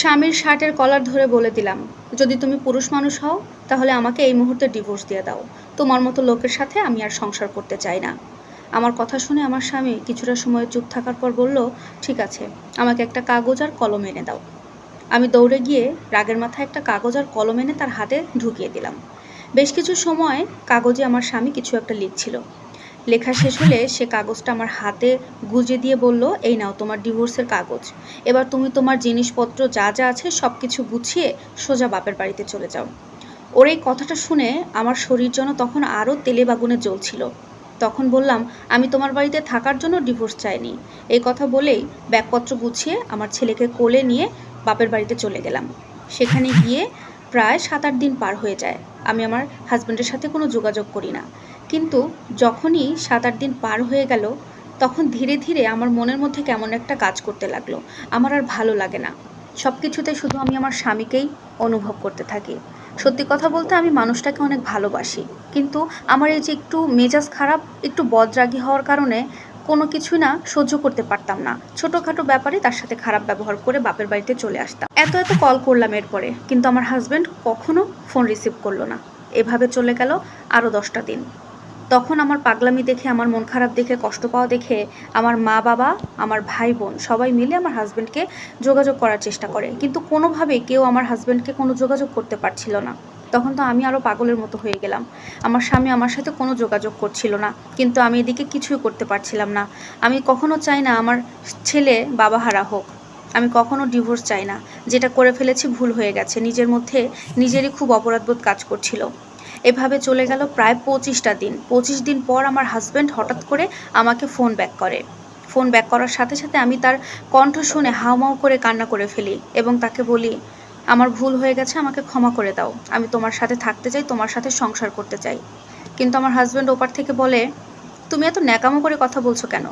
স্বামীর শার্টের কলার ধরে বলে দিলাম, যদি তুমি পুরুষ মানুষ হও, তাহলে আমাকে এই মুহূর্তে ডিভোর্স দিয়ে দাও। তোমার মতো লোকের সাথে আমি আর সংসার করতে চাই না। আমার কথা শুনে আমার স্বামী কিছুটা সময় চুপ থাকার পর বলল, ঠিক আছে, আমাকে একটা কাগজ আর কলম এনে দাও। আমি দৌড়ে গিয়ে রাগের মাথায় একটা কাগজ আর কলম এনে তার হাতে ঢুকিয়ে দিলাম। বেশ কিছু সময় কাগজে আমার স্বামী কিছু একটা লিখছিল। লেখা শেষ হলে সে কাগজটা আমার হাতে গুজে দিয়ে বলল, এই নাও তোমার ডিভোর্সের কাগজ। এবার তুমি তোমার জিনিসপত্র যা যা আছে সব কিছু গুছিয়ে সোজা বাপের বাড়িতে চলে যাও। ওর এই কথাটা শুনে আমার শরীর যেন তখন আরও তেলে বাগুনে জ্বলছিল। তখন বললাম, আমি তোমার বাড়িতে থাকার জন্য ডিভোর্স চাইনি। এই কথা বলেই ব্যাগপত্র গুছিয়ে আমার ছেলেকে কোলে নিয়ে বাপের বাড়িতে চলে গেলাম। সেখানে গিয়ে প্রায় সাত আট দিন পার হয়ে যায়। আমি আমার হাজব্যান্ডের সাথে কোনো যোগাযোগ করি না। কিন্তু যখনই সাত আট দিন পার হয়ে গেল, তখন ধীরে ধীরে আমার মনের মধ্যে কেমন একটা কাজ করতে লাগল। আমার আর ভালো লাগে না। সব কিছুতে শুধু আমি আমার স্বামীকেই অনুভব করতে থাকি। সত্যি কথা বলতে আমি মানুষটাকে অনেক ভালোবাসি। কিন্তু আমার এই যে একটু মেজাজ খারাপ, একটু বদরাগী হওয়ার কারণে কোনো কিছুই না সহ্য করতে পারতাম না। ছোটোখাটো ব্যাপারে তার সাথে খারাপ ব্যবহার করে বাপের বাড়িতে চলে আসতাম। এত এত কল করলাম এরপরে, কিন্তু আমার হাজব্যান্ড কখনো ফোন রিসিভ করল না। এভাবে চলে গেল আরও দশটা দিন। তখন আমার পাগলামি দেখে, আমার মন খারাপ দেখে, কষ্ট পাওয়া দেখে আমার মা বাবা, আমার ভাই বোন সবাই মিলে আমার হাজব্যান্ডকে যোগাযোগ করার চেষ্টা করে। কিন্তু কোনোভাবেই কেউ আমার হাজব্যান্ডকে কোনো যোগাযোগ করতে পারছিল না। তখন তো আমি আরও পাগলের মতো হয়ে গেলাম। আমার স্বামী আমার সাথে কোনো যোগাযোগ করছিল না, কিন্তু আমি এদিকে কিছুই করতে পারছিলাম না। আমি কখনো চাই না আমার ছেলে বাবা হারা হোক। আমি কখনো ডিভোর্স চাই না। যেটা করে ফেলেছি ভুল হয়ে গেছে। নিজের মধ্যে নিজেরই খুব অপরাধবোধ কাজ করছিল। এভাবে চলে গেল প্রায় পঁচিশটা দিন। পঁচিশ দিন পর আমার হাজব্যান্ড হঠাৎ করে আমাকে ফোন ব্যাক করে। ফোন ব্যাক করার সাথে সাথে আমি তার কণ্ঠ শুনে হাউমাউ করে কান্না করে ফেলি এবং তাকে বলি আমার ভুল হয়ে গেছে, আমাকে ক্ষমা করে দাও। আমি তোমার সাথে থাকতে চাই, তোমার সাথে সংসার করতে চাই। কিন্তু আমার হাজব্যান্ড ওপার থেকে বলে, তুমি এত ন্যাকামো করে কথা বলছো কেন?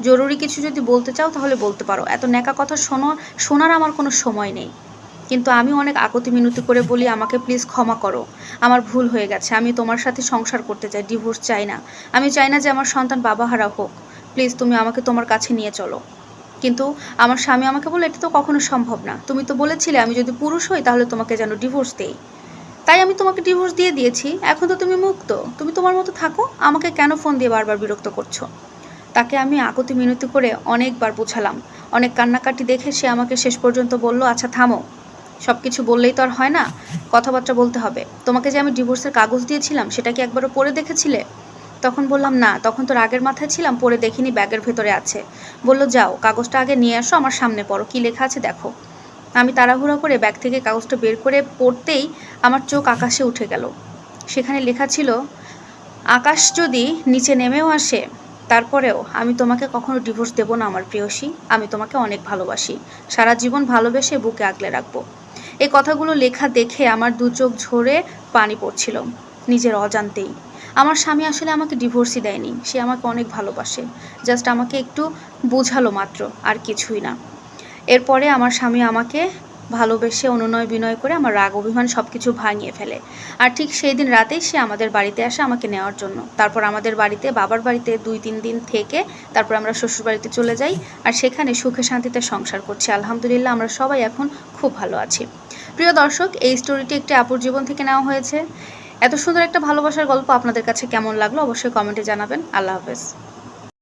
জরুরি কিছু যদি বলতে চাও তাহলে বলতে পারো। এত ন্যাকা কথা শোনো, শোনার আমার কোনো সময় নেই। কিন্তু আমি অনেক আকতি মিনতি করে বলি, আমাকে প্লিজ ক্ষমা করো। আমার ভুল হয়ে গেছে, আমি তোমার সাথে সংসার করতে চাই ডিভোর্স চাই না। আমি চাই না যে আমার সন্তান বাবা হারা হোক। প্লিজ তুমি আমাকে তোমার কাছে নিয়ে চলো। কিন্তু আমার স্বামী আমাকে বলে এটা তো কখনো সম্ভব না। তুমি তো বলেছিলে আমি যদি পুরুষ হই তাহলে তোমাকে যেন ডিভোর্স দেই। তাই আমি তোমাকে ডিভোর্স দিয়ে দিয়েছি। এখন তো তুমি মুক্ত। তুমি তোমার মতো থাকো। আমাকে কেন ফোন দিয়ে বারবার বিরক্ত করছ? তাকে আমি আকতি মিনতি করে অনেকবার বোঝালাম। অনেক কান্নাকাটি দেখে সে আমাকে শেষ পর্যন্ত বলল আচ্ছা থামো। সব কিছু বললেই তো আর হয় না। কথাবার্তা বলতে হবে। তোমাকে যে আমি ডিভোর্সের কাগজ দিয়েছিলাম, সেটা কি একবারও পড়ে দেখেছিলে? তখন বললাম, না, তখন তো রাগের মাথায় ছিলাম, পরে দেখিনি ব্যাগের ভেতরে আছে। বলল, যাও, কাগজটা আগে নিয়ে আসো, আমার সামনে পড়ো, কি লেখা আছে দেখো। আমি তাড়াহুড়ো করে ব্যাগ থেকে কাগজটা বের করে পড়তেই আমার চোখ আকাশে উঠে গেল। সেখানে লেখা ছিল, আকাশ যদি নিচে নেমেও আসে, তারপরেও আমি তোমাকে কখনো ডিভোর্স দেবো না, আমার প্রিয়সী। আমি তোমাকে অনেক ভালোবাসি। সারা জীবন ভালোবেসে বুকে আগলে রাখব। এই কথাগুলো লেখা দেখে আমার দু চোখ ঝরে পানি পড়ছিল, নিজের অজান্তেই। আমার স্বামী আসলে আমাকে ডিভোর্সই দেয়নি, সে আমাকে অনেক ভালোবাসে। জাস্ট আমাকে একটু বোঝালো মাত্র, আর কিছুই না। এরপরে আমার স্বামী আমাকে ভালোবেসে, অনুনয় বিনয় করে আমার রাগ, অভিমান সব কিছু ভাঙিয়ে ফেলে। আর ঠিক সেই দিন রাতেই সে আমাদের বাড়িতে আসে আমাকে নেওয়ার জন্য। তারপর আমাদের বাড়িতে, বাবার বাড়িতে দুই তিন দিন থেকে তারপর আমরা শ্বশুর বাড়িতে চলে যাই, আর সেখানে সুখে শান্তিতে সংসার করছি। আলহামদুলিল্লাহ আমরা সবাই এখন খুব ভালো আছি। প্রিয় দর্শক, এই স্টোরিটি একটি আপুর জীবন থেকে নেওয়া হয়েছে। এত সুন্দর একটা ভালোবাসার গল্প আপনাদের কাছে কেমন লাগল অবশ্যই কমেন্টে জানাবেন। আল্লাহ হাফেজ।